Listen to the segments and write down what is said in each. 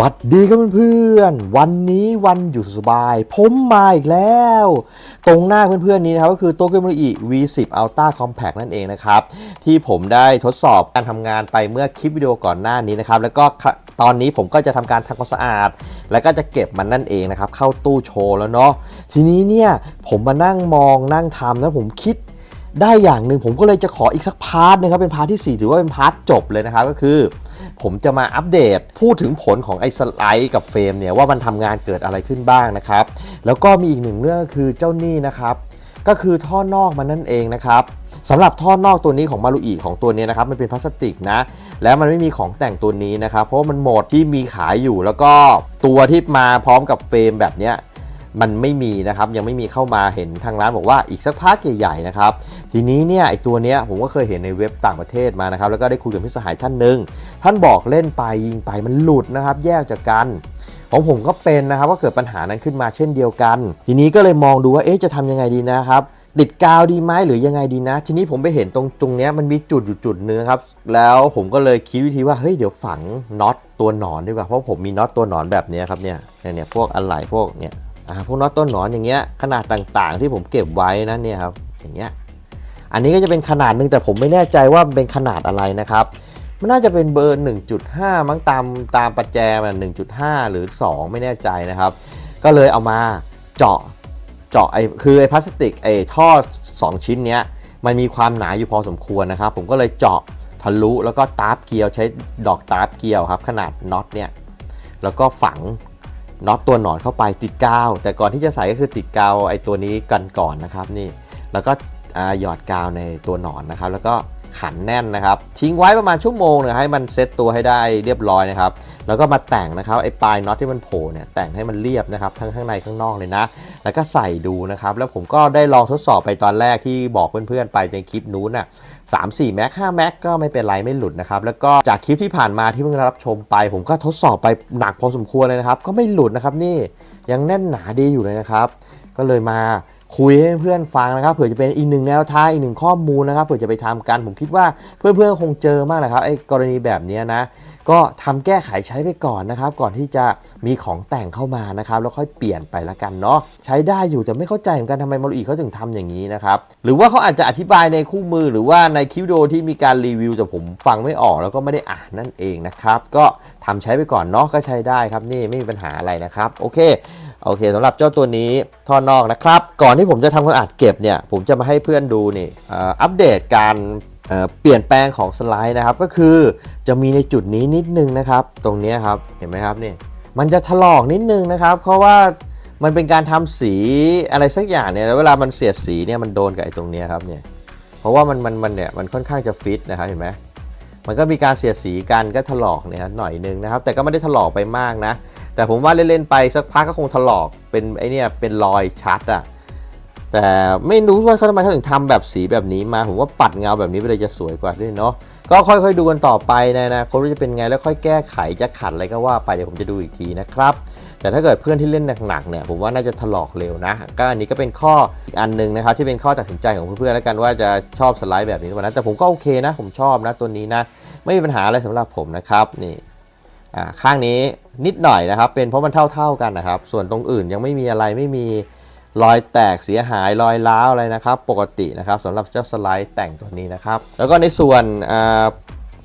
หวัดดีครับเพื่อนๆ วันนี้วันหยุดสบาย ผมมาอีกแล้ว ตรงหน้าเพื่อนๆนี้นะครับก็คือโตเกียวมิอิ V10 Ultra Compact นั่นเองนะครับ ที่ผมได้ทดสอบการทำงานไปเมื่อคลิปวิดีโอก่อนหน้านี้นะครับ แล้วก็ตอนนี้ผมก็จะทำการทำความสะอาด แล้วก็จะเก็บมันนั่นเองนะครับ เข้าตู้โชว์แล้วเนาะทีนี้เนี่ยผมมานั่งมองนั่งทำแล้วผมคิดได้อย่างหนึ่งผมก็เลยจะขออีกสักพาร์ทนะครับเป็นพาร์ทที่ 4 ถือว่าเป็นพาร์ทจบเลยนะครับก็คือ ผมจะมาอัปเดต พูดถึงผลของไอ้สไลด์กับเฟรมเนี่ยว่ามันทำงานเกิดอะไรขึ้นบ้างนะครับ แล้วก็มีอีกหนึ่งเรื่องก็คือเจ้านี่นะครับ ก็คือท่อนอกมันนั่นเองนะครับสำหรับท่อนอกตัวนี้ของมารุอีของตัวนี้นะครับมันเป็นพลาสติกนะ แล้วมันไม่มีของแต่งตัวนี้นะครับ เพราะมันหมดที่มีขายอยู่แล้วก็ตัวที่มาพร้อมกับเฟรมแบบเนี้ย มันไม่มีนะครับยังไม่มีเข้ามาเห็นทางร้านบอกว่าอีกสักพักใหญ่ๆนะครับทีนี้เนี่ยไอตัวเนี้ยผมก็เคยเห็นในเว็บต่างประเทศมานะครับแล้วก็ได้คุยกับพี่สหายท่านหนึ่งท่านบอกเล่นไปยิงไปมันหลุดนะครับ แยกจากกันของผมก็เป็นนะครับก็เกิดปัญหานั้นขึ้นมาเช่นเดียวกัน ทีนี้ก็เลยมองดูว่าเอ๊ะจะทำยังไงดีนะครับติดกาวดีไหมหรือยังไงดีนะ ทีนี้ผมไปเห็นตรงตรงเนี้ยมันมีจุดอยู่จุดหนึงครับ แล้วผมก็เลยคิดวิธีว่าเฮ้ยเดี๋ยวฝังน็อตตัวหนอนดีกว่าเพราะผมมีน็อตตัวหนอนแบบนี้ครับเนี่ยเนี่ยพวกอะไหล่พวกเนี่ย พวกน็อตต้นหนอนอย่างเงี้ยขนาดต่างๆ ที่ผมเก็บไว้นะเนี่ยครับอย่างเงี้ยอันนี้ก็จะเป็นขนาดหนึ่งแต่ผมไม่แน่ใจว่าเป็นขนาดอะไรนะครับมันน่าจะเป็นเบอร์ 1.5 มั้งตามตามประแจมัน1.5 หรือ 2 ไม่แน่ใจนะครับ ก็เลยเอามาเจาะเจาะไอ้คือไอ้พลาสติกไอ้ท่อ 2 ชิ้นเนี้ยมันมีความหนาอยู่พอสมควรนะครับ ผมก็เลยเจาะทะลุแล้วก็ตาร์ปเกลียวใช้ดอกตาร์ปเกลียวครับ ขนาดน็อตเนี่ยแล้วก็ฝัง น็อตตัวหนอนเข้าไปติดกาว แต่ก่อนที่จะใส่ก็คือติดกาวไอ้ตัวนี้กันก่อนนะครับนี่แล้วก็หยอดกาวในตัวหนอนนะครับ แล้วก็ขันแน่นนะครับ ทิ้งไว้ประมาณชั่วโมงหนึงให้มันเซตตัวให้ได้เรียบร้อยนะครับ แล้วก็มาแต่งนะครับไอ้ปลายน็อตที่มันโผล่เนี่ยแต่งให้มันเรียบนะครับทั้งข้างในข้างนอกเลยนะ แล้วก็ใส่ดูนะครับ แล้วผมก็ได้ลองทดสอบไปตอนแรกที่บอกเพื่อนๆไปในคลิปนู้นน่ะ 3 4แม็ก5แม็กก็ไม่เป็นไรไม่หลุดนะครับแล้วก็จากคลิปที่ผ่านมาที่เพิ่งรับชมไป ผมก็ทดสอบไปหนักพอสมควรเลยนะครับ ก็ไม่หลุดนะครับนี่ยังแน่นหนาดีอยู่เลยนะครับ ก็เลยมาคุยให้เพื่อนฟังนะครับเผื่อจะเป็นอีกหนึ่งแนวทางอีกหนึ่งข้อมูลนะครับเผื่อจะไปทำกันผมคิดว่าเพื่อนๆคงเจอมากนะครับไอ้กรณีแบบนี้นะ ก็ทำแก้ไขใช้ไปก่อนนะครับ ก่อนที่จะมีของแต่งเข้ามานะครับ แล้วค่อยเปลี่ยนไปละกันเนาะใช้ได้อยู่แต่ไม่เข้าใจเหมือนกันทำไมมารุอีเขาถึงทำอย่างนี้นะครับหรือว่าเขาอาจจะอธิบายในคู่มือหรือว่าในคลิปวิดีโอที่มีการรีวิวแต่ผมฟังไม่ออกแล้วก็ไม่ได้อ่านนั่นเองนะครับก็ทำใช้ไปก่อนเนาะก็ใช้ได้ครับนี่ไม่มีปัญหาอะไรนะครับโอเคโอเคสำหรับเจ้าตัวนี้ท่อนอกนะครับ ก่อนที่ผมจะทำความสะอาดเก็บเนี่ยผมจะมาให้เพื่อนดูนี่อัปเดตการ เปลี่ยนแปลงของสไลด์นะครับ ก็คือจะมีในจุดนี้นิดนึงนะครับ ตรงนี้ครับเห็นไหมครับนี่มันจะถลอกนิดนึงนะครับ เพราะว่ามันเป็นการทำสีอะไรสักอย่างเนี่ยแล้วเวลามันเสียดสีเนี่ยมันโดนกับไอ้ตรงนี้ครับเนี่ยเพราะว่ามันมันมันเนี่ยมันค่อนข้างจะฟิตนะครับเห็นไหมมันก็มีการเสียดสีกันก็ถลอกเนี่ยหน่อยนึงนะครับ แต่ก็ไม่ได้ถลอกไปมากนะ แต่ผมว่าเล่นๆไปสักพักก็คงถลอกเป็นไอเนี่ยเป็นรอยชัดอะ แต่ไม่รู้ว่าเขาทำไมเขาถึงทำแบบสีแบบนี้มา ผมว่าปัดเงาแบบนี้ไปเลยจะสวยกว่าด้วยเนาะก็ค่อยๆดูกันต่อไปนะนะคนรู้จะเป็นไงแล้วค่อยแก้ไขจะขัดอะไรก็ว่าไปเดี๋ยวผมจะดูอีกทีนะครับแต่ถ้าเกิดเพื่อนที่เล่นหนักๆเนี่ยผมว่าน่าจะถลอกเร็วนะก็อันนี้ก็เป็นข้ออีกอันหนึงนะครับที่เป็นข้อตัดสินใจของเพื่อนๆแล้วกันว่าจะชอบสไลด์แบบนี้หรือเปล่านะแต่ผมก็โอเคนะ ผมชอบนะตัวนี้นะไม่มีปัญหาอะไรสำหรับผมนะครับนี่ข้างนี้นิดหน่อยนะครับ เป็นเพราะมันเท่าๆกันนะครับ ส่วนตรงอื่นยังไม่มีอะไรไม่มี รอยแตกเสียหายรอยร้าวอะไรนะครับ ปกตินะครับสำหรับเจ้าสไลด์แต่งตัวนี้นะครับ แล้วก็ในส่วน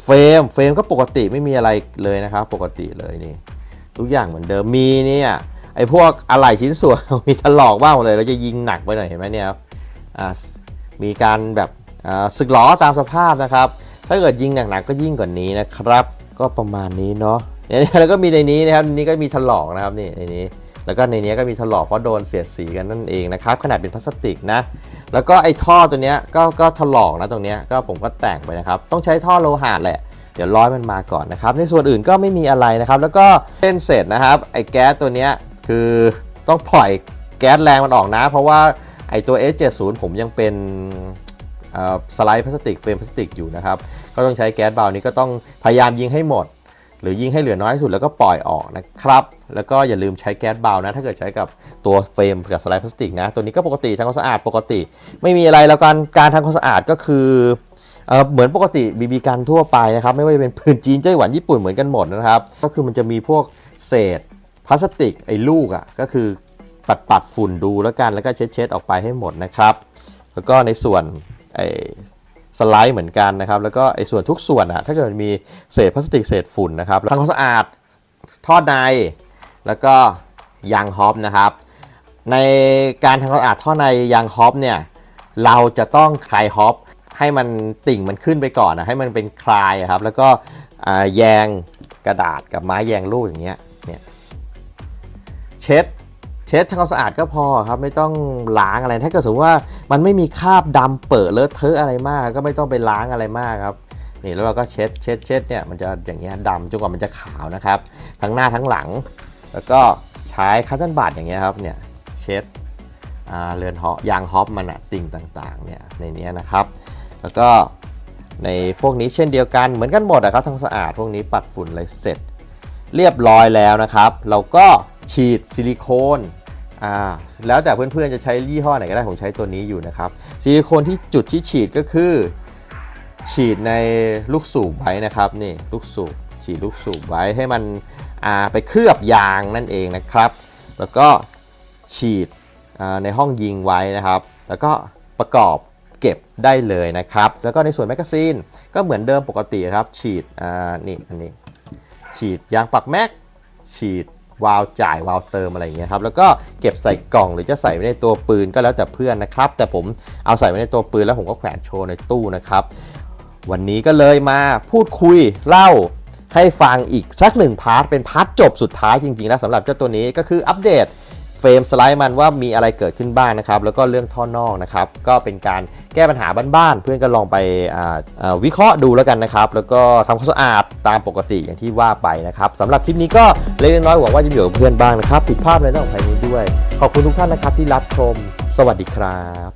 เฟรมเฟรมก็ปกติไม่มีอะไรเลยนะครับ ปกติเลยนี่ ทุกอย่างเหมือนเดิมมีเนี่ยไอพวกอะไหล่ชิ้นส่วน มีถลอกบ้างเลยเราจะยิงหนักไปหน่อยเห็นไหมเนี่ยครับมีการแบบสึกหลอตามสภาพนะครับ ถ้าเกิดยิงหนักๆก็ยิ่งกว่านี้นะครับ ก็ประมาณนี้เนาะเนี่ยแล้วก็มีในนี้นะครับนนี้ก็มีถลอกนะครับนี่ในนี้ แล้วก็ในนี้ก็มีถลอกเพราะโดนเสียดสีกันนั่นเองนะครับขนาดเป็นพลาสติกนะ แล้วก็ไอ้ท่อตัวเนี้ยก็ก็ถลอกนะตรงเนี้ยก็ผมก็แต่งไปนะครับ ต้องใช้ท่อโลหะแหละเดี๋ยวร้อยมันมาก่อนนะครับ ในส่วนอื่นก็ไม่มีอะไรนะครับ แล้วก็เส้นเสร็จนะครับ ไอ้แก๊สตัวเนี้ยคือต้องปล่อยแก๊สแรงมันออกนะ เพราะว่าไอ้ตัว S70 ผมยังเป็นสไลด์พลาสติกเฟรมพลาสติกอยู่นะครับ ก็ต้องใช้แก๊สเบานี้ก็ต้องพยายามยิงให้หมด หรือยิงให้เหลือน้อยที่สุดแล้วก็ปล่อยออกนะครับ แล้วก็อย่าลืมใช้แก๊สเบานะ ถ้าเกิดใช้กับตัวเฟรมกับสไลด์พลาสติกนะ ตัวนี้ก็ปกติทำความสะอาดปกติ ไม่มีอะไรแล้วการการทำความสะอาดก็คือเอเหมือนปกติบีบีกันทั่วไปนะครับ ไม่ว่าจะเป็นปืนจีนไต้หวันญี่ปุ่นเหมือนกันหมดนะครับ ก็คือมันจะมีพวกเศษพลาสติกไอ้ลูกอะ่ะก็คือปัดปัดฝุ่นดูแล้วกันแล้วก็เช็ดเช็ดออกไปให้หมดนะครับ แล้วก็ในส่วนไอ้ สไลด์เหมือนกันนะครับ แล้วก็ไอ้ส่วนทุกส่วนอะถ้าเกิดมีเศษพลาสติกเศษฝุ่นนะครับทำความสะอาดท่อใน แล้วก็ยางฮอปนะครับ ในการทำความสะอาดท่อในยางฮอปเนี่ยเราจะต้องคลายฮอปให้มันติ่งมันขึ้นไปก่อนนะให้มันเป็นคลายครับ แล้วก็แยงกระดาษกับไม้แยงลูกอย่างเงี้ยเนี่ยเช็ด ช็ดทำความสะอาดก็พอครับไม่ต้องล้างอะไรถ้าเกิดสมมติว่ามันไม่มีคราบดำเปิดเลอะเทอะอะไรมาก ก็ไม่ต้องไปล้างอะไรมากครับนี่แล้วเราก็เช็ดเช็ดเช็ดเนี่ยมันจะอย่างเงี้ยดำจนกว่ามันจะขาวนะครับ ทั้งหน้าทั้งหลัง แล้วก็ใช้คัตเติลบัตอย่างเงี้ยครับเนี่ยเช็ดเรือนฮอยางฮอปมันอะติ่งต่างๆเนี่ยในเนี้ยนะครับ แล้วก็ในพวกนี้เช่นเดียวกันเหมือนกันหมดอะครับทั้งสะอาดพวกนี้ปัดฝุ่นอะไรเสร็จ เรียบร้อยแล้วนะครับ เราก็ฉีดซิลิโคน อ่าแล้วแต่เพื่อนๆจะใช้ยี่ห้อไหนก็ได้ผมใช้ตัวนี้อยู่นะครับซิลิโคนที่จุดที่ฉีดก็คือ ฉีดในลูกสูบไว้นะครับนี่ลูกสูบฉีดลูกสูบไว้ให้มันอ่าไปเคลือบยางนั่นเองนะครับ แล้วก็ฉีดในห้องยิงไว้นะครับ แล้วก็ประกอบเก็บได้เลยนะครับ แล้วก็ในส่วนแมกกาซีนก็เหมือนเดิมปกติครับ ฉีดอ่านี่อันนี้ ฉีดยางปักแม็ก ฉีด วาล์วจ่ายวาล์วเติมอะไรอย่างเงี้ยครับแล้วก็เก็บใส่กล่องหรือจะใส่ไว้ในตัวปืนก็แล้วแต่เพื่อนนะครับ แต่ผมเอาใส่ไว้ในตัวปืนแล้วผมก็แขวนโชว์ในตู้นะครับ วันนี้ก็เลยมาพูดคุยเล่าให้ฟังอีกสักหนึ่งพาร์ทเป็นพาร์ทจบสุดท้ายจริงๆแล้วสำหรับเจ้าตัวนี้ก็คืออัปเดต เฟรมสไลด์มันว่ามีอะไรเกิดขึ้นบ้างนะครับ แล้วก็เรื่องท่อนอกนะครับ ก็เป็นการแก้ปัญหาบ้านๆ เพื่อนก็ลองไปวิเคราะห์ดูแล้วกันนะครับ แล้วก็ทำความสะอาดตามปกติอย่างที่ว่าไปนะครับสำหรับคลิปนี้ก็เล็กน้อยหวังว่าจะมีประโยชน์กับเพื่อนบ้างนะครับผิดพลาดในเรื่องอภัยนี้ด้วย ขอบคุณทุกท่านนะครับที่รับชม สวัสดีครับ